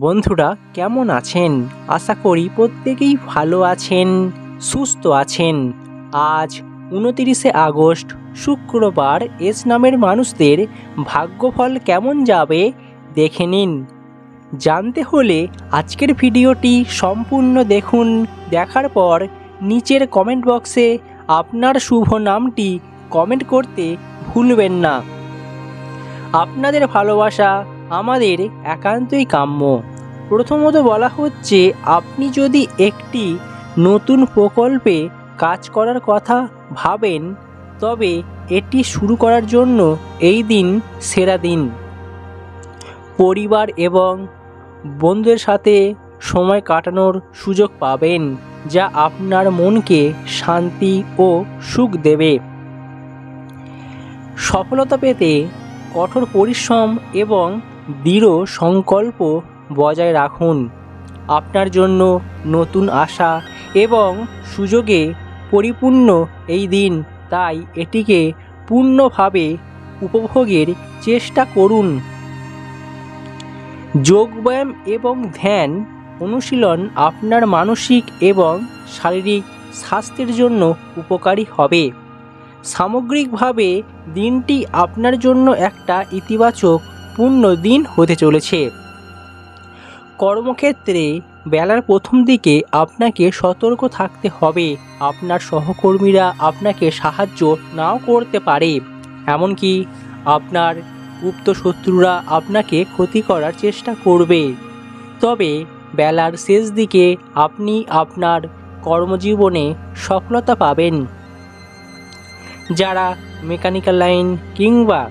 বন্ধুরা, কেমন আছেন? আশা করি প্রত্যেকেই ভালো আছেন, সুস্থ আছেন। আজ উনতিরিশে আগস্ট, শুক্রবার এস নামের মানুষদের ভাগ্যফল কেমন যাবে দেখে নিন। জানতে হলে আজকের ভিডিওটি সম্পূর্ণ দেখুন, দেখার পর নিচের কমেন্ট বক্সে আপনার শুভ নামটি কমেন্ট করতে ভুলবেন না। আপনাদের ভালোবাসা আমাদের একান্তই কাম্য। প্রথমত বলা হচ্ছে, আপনি যদি একটি নতুন প্রকল্পে কাজ করার কথা ভাবেন, তবে এটি শুরু করার জন্য এই দিন সেরা দিন। পরিবার এবং বন্ধুদের সাথে সময় কাটানোর সুযোগ পাবেন, যা আপনার মনকে শান্তি ও সুখ দেবে। সফলতা পেতে কঠোর পরিশ্রম এবং দৃঢ় সংকল্প বজায় রাখুন। আপনার জন্য নতুন আশা এবং সুযোগে পরিপূর্ণ এই দিন। তাই এটিকে পূর্ণভাবে উপভোগের চেষ্টা করুন। যোগব্যায়াম এবং ধ্যান অনুশীলন আপনার মানসিক এবং শারীরিক স্বাস্থ্যের জন্য উপকারী হবে। সামগ্রিকভাবে দিনটি আপনার জন্য একটা ইতিবাচক পূর্ণ দিন হতে চলেছে। কর্মক্ষেত্রে বেলার প্রথম দিকে আপনাকে সতর্ক থাকতে হবে। আপনার সহকর্মীরা আপনাকে সাহায্য নাও করতে পারে। এমনকি আপনার গুপ্ত শত্রুরা আপনাকে ক্ষতি করার চেষ্টা করবে। তবে বেলার শেষ দিকে আপনি আপনার কর্মজীবনে সফলতা পাবেন। যারা মেকানিক্যাল লাইন কিংবা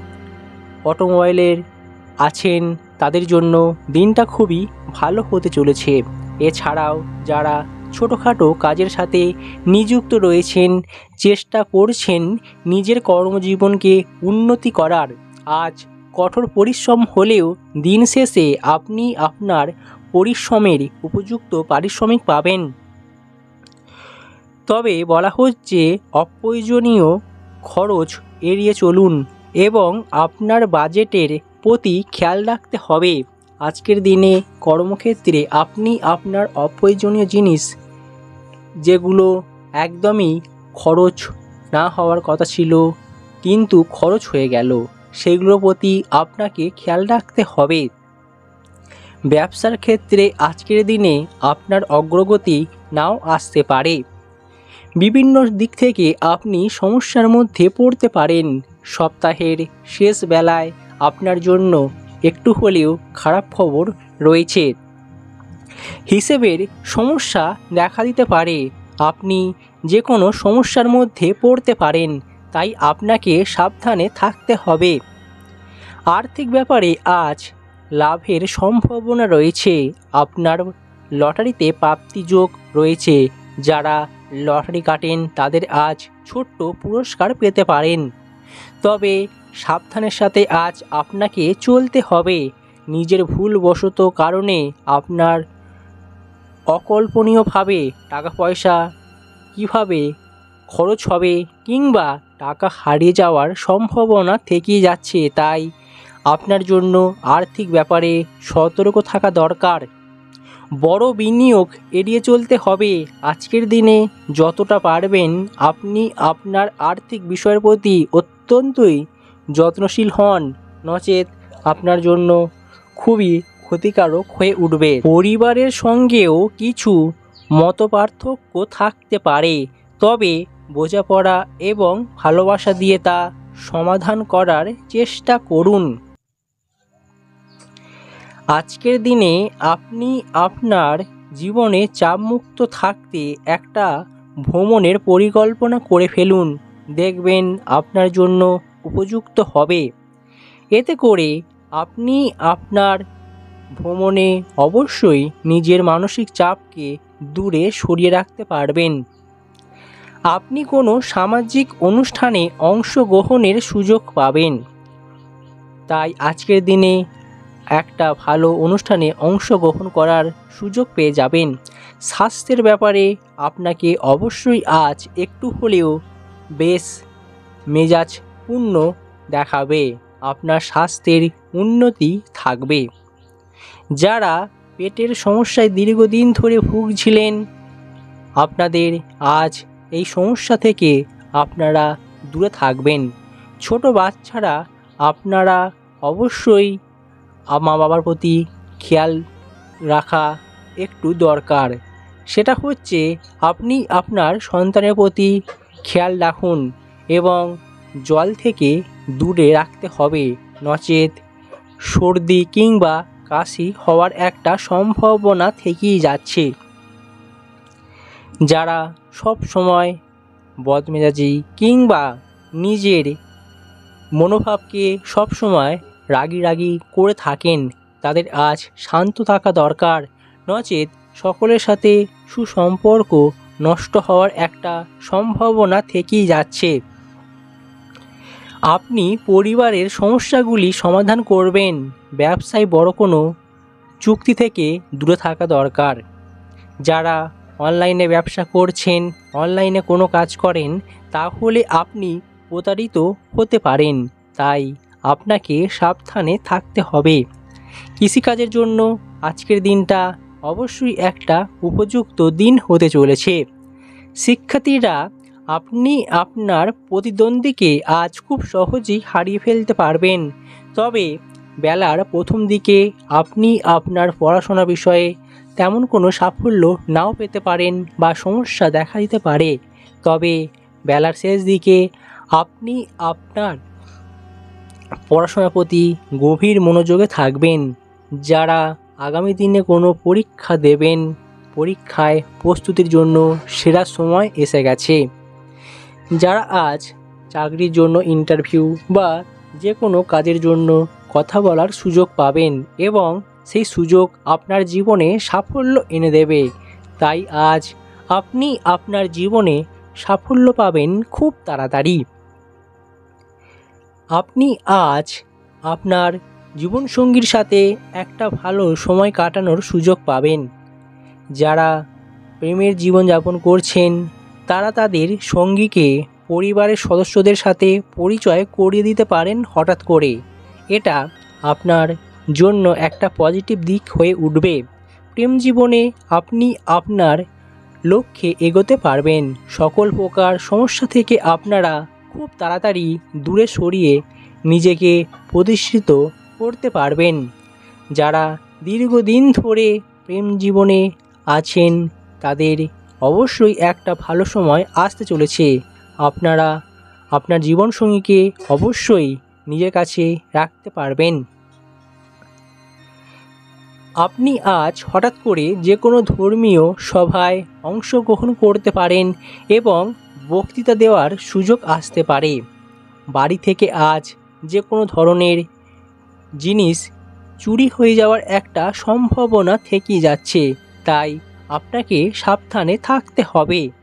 অটোমোবাইলের আছেন, তাদের জন্য দিনটা খুবই ভালো হতে চলেছে। এছাড়াও যারা ছোটোখাটো কাজের সাথে নিযুক্ত রয়েছেন, চেষ্টা করছেন নিজের কর্মজীবনকে উন্নতি করার। আজ কঠোর পরিশ্রম হলেও দিন শেষে আপনি আপনার পরিশ্রমের উপযুক্ত পারিশ্রমিক পাবেন। তবে বলা হচ্ছে অপ্রয়োজনীয় খরচ এড়িয়ে চলুন এবং আপনার বাজেটের প্রতি খেয়াল রাখতে হবে। আজকের দিনে কর্মক্ষেত্রে আপনি আপনার অপ্রয়োজনীয় জিনিস যেগুলো একদমই খরচ না হওয়ার কথা ছিল, কিন্তু খরচ হয়ে গেল, সেগুলোর প্রতি আপনাকে খেয়াল রাখতে হবে। ব্যবসার ক্ষেত্রে আজকের দিনে আপনার অগ্রগতি নাও আসতে পারে। বিভিন্ন দিক থেকে আপনি সমস্যার মধ্যে পড়তে পারেন। সপ্তাহের শেষ বেলায় আপনার জন্য একটু হলেও খারাপ খবর রয়েছে। হিসেবের সমস্যা দেখা দিতে পারে। আপনি যে কোনো সমস্যার মধ্যে পড়তে পারেন, তাই আপনাকে সাবধানে থাকতে হবে। আর্থিক ব্যাপারে আজ লাভের সম্ভাবনা রয়েছে। আপনার লটারিতে প্রাপ্তিযোগ রয়েছে। যারা লটারি কাটেন, তাদের আজ ছোট্ট পুরস্কার পেতে পারেন। তবে সাবধানের সাথে আজ আপনাকে চলতে হবে। নিজের ভুলবশত কারণে আপনার অকল্পনীয়ভাবে টাকা পয়সা কীভাবে খরচ হবে কিংবা টাকা হারিয়ে যাওয়ার সম্ভাবনা থেকেই যাচ্ছে, তাই আপনার জন্য আর্থিক ব্যাপারে সতর্ক থাকা দরকার। বড় বিনিয়োগ এড়িয়ে চলতে হবে। আজকের দিনে যতটা পারবেন আপনি আপনার আর্থিক বিষয়ের প্রতি অত্যন্তই যত্নশীল হন, নচেত আপনার জন্য খুবই ক্ষতিকারক হয়ে উঠবে। পরিবারের সঙ্গেও কিছু মতপার্থক্য থাকতে পারে, তবে বোঝাপড়া এবং ভালোবাসা দিয়ে তা সমাধান করার চেষ্টা করুন। আজকের দিনে আপনি আপনার জীবনে চাপমুক্ত থাকতে একটা ভ্রমণের পরিকল্পনা করে ফেলুন। দেখবেন আপনার জন্য উপযুক্ত হবে। এতে করে আপনি আপনার ভ্রমণে অবশ্যই নিজের মানসিক চাপকে দূরে সরিয়ে রাখতে পারবেন। আপনি কোনো সামাজিক অনুষ্ঠানে অংশগ্রহণের সুযোগ পাবেন। তাই আজকের দিনে একটা ভালো অনুষ্ঠানে অংশগ্রহণ করার সুযোগ পেয়ে যাবেন। স্বাস্থ্যের ব্যাপারে আপনাকে অবশ্যই আজ একটু হলেও বেশ মেজাজ পূর্ণ দেখাবে, আপনার স্বাস্থ্যের উন্নতি থাকবে। যারা পেটের সমস্যায় দীর্ঘদিন ধরে ভুগছিলেন, আপনাদের আজ এই সমস্যা থেকে আপনারা দূরে থাকবেন। ছোট বাচ্চারা, আপনারা অবশ্যই মা বাবার প্রতি খেয়াল রাখা একটু দরকার। সেটা হচ্ছে, আপনি আপনার সন্তানের প্রতি খেয়াল রাখুন এবং জল থেকে দূরে রাখতে হবে। নচেত সর্দি কিংবা কাশি হওয়ার একটা সম্ভাবনা থেকেই যাচ্ছে। যারা সব সময় বদমেজাজি কিংবা নিজের মনোভাবকে সব সময় রাগি রাগি করে থাকেন, তাদের আজ শান্ত থাকা দরকার। নচেত সকলের সাথে সুসম্পর্ক নষ্ট হওয়ার একটা সম্ভাবনা থেকেই যাচ্ছে। আপনি পরিবারের সমস্যাগুলি সমাধান করবেন। ব্যবসায় বড় কোনো চুক্তি থেকে দূরে থাকা দরকার। যারা অনলাইনে ব্যবসা করছেন, অনলাইনে কোনো কাজ করেন, তাহলে আপনি প্রতারিত হতে পারেন। তাই আপনাকে সাবধানে থাকতে হবে। কৃষিকাজের জন্য আজকের দিনটা অবশ্যই একটা উপযুক্ত দিন হতে চলেছে। শিক্ষার্থীরা, আপনি আপনার প্রতিদ্বন্দ্বীকে আজ খুব সহজেই হারিয়ে ফেলতে পারবেন। তবে বেলার প্রথম দিকে আপনি আপনার পড়াশোনা বিষয়ে তেমন কোনো সাফল্য নাও পেতে পারেন বা সমস্যা দেখা দিতে পারে। তবে বেলার শেষ দিকে আপনি আপনার পড়াশোনার প্রতি গভীর মনোযোগে থাকবেন। যারা আগামী দিনে কোনো পরীক্ষা দেবেন, পরীক্ষায় প্রস্তুতির জন্য সেরা সময় এসে গেছে। যারা আজ চাকরির জন্য ইন্টারভিউ বা যে কোনো কাজের জন্য কথা বলার সুযোগ পাবেন এবং সেই সুযোগ আপনার জীবনে সাফল্য এনে দেবে, তাই আজ আপনি আপনার জীবনে সাফল্য পাবেন খুব তাড়াতাড়ি। আপনি আজ আপনার জীবনসঙ্গীর সাথে একটা ভালো সময় কাটানোর সুযোগ পাবেন। যারা প্রেমের জীবনযাপন করছেন, তারা তাদের সঙ্গীকে পরিবারের সদস্যদের সাথে পরিচয় করিয়ে দিতে পারেন হঠাৎ করে। এটা আপনার জন্য একটা পজিটিভ দিক হয়ে উঠবে। প্রেম জীবনে আপনি আপনার লক্ষ্যে এগোতে পারবেন। সকল প্রকার সমস্যা থেকে আপনারা খুব তাড়াতাড়ি দূরে সরিয়ে নিজেকে প্রতিষ্ঠিত করতে পারবেন। যারা দীর্ঘদিন ধরে প্রেম জীবনে আছেন, তাদের অবশ্যই একটা ভালো সময় আসতে চলেছে। আপনারা আপনার জীবনসঙ্গীকে অবশ্যই নিজের কাছে রাখতে পারবেন। আপনি আজ হঠাৎ করে যে কোনো ধর্মীয় সভায় অংশগ্রহণ করতে পারেন এবং বক্তৃতা দেওয়ার সুযোগ আসতে পারে। বাড়ি থেকে আজ যে কোনো ধরনের জিনিস চুরি হয়ে যাওয়ার একটা সম্ভাবনা থেকে যাচ্ছে। তাই আপনাকে সাবধানে থাকতে হবে।